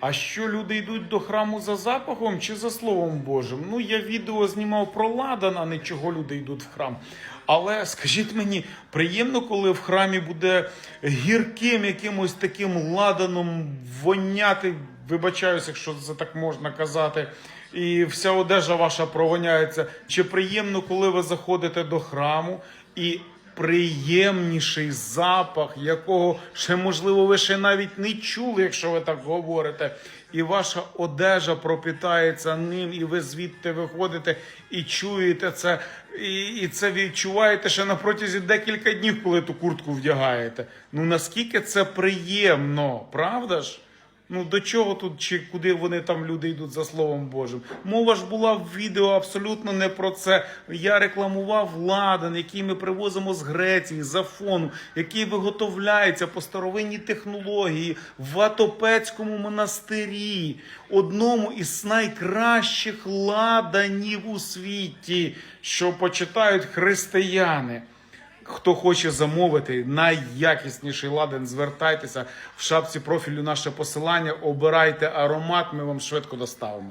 А що люди йдуть до храму за запахом чи за Словом Божим? Ну, я відео знімав про ладан, а не чого люди йдуть в храм. Але скажіть мені, приємно, коли в храмі буде гірким якимось таким ладаном воняти, вибачаюся, якщо це так можна казати, і вся одежа ваша провоняється. Чи приємно, коли ви заходите до храму і приємніший запах, якого ще можливо ви ще навіть не чули, якщо ви так говорите, і ваша одежа пропітається ним, і ви звідти виходите і чуєте це, і, і це відчуваєте ще на протязі декілька днів, коли ту куртку вдягаєте. Ну наскільки це приємно, правда ж? Ну до чого тут чи куди вони там люди йдуть за словом Божим? Мова ж була в відео абсолютно не про це. Я рекламував ладан, який ми привозимо з Греції, з Афону, який виготовляється по старовинній технології в Ватопецькому монастирі, одному із найкращих ладанів у світі, що почитають християни. Хто хоче замовити найякісніший ладен, звертайтеся в шапці профілю наше посилання, обирайте аромат, ми вам швидко доставимо.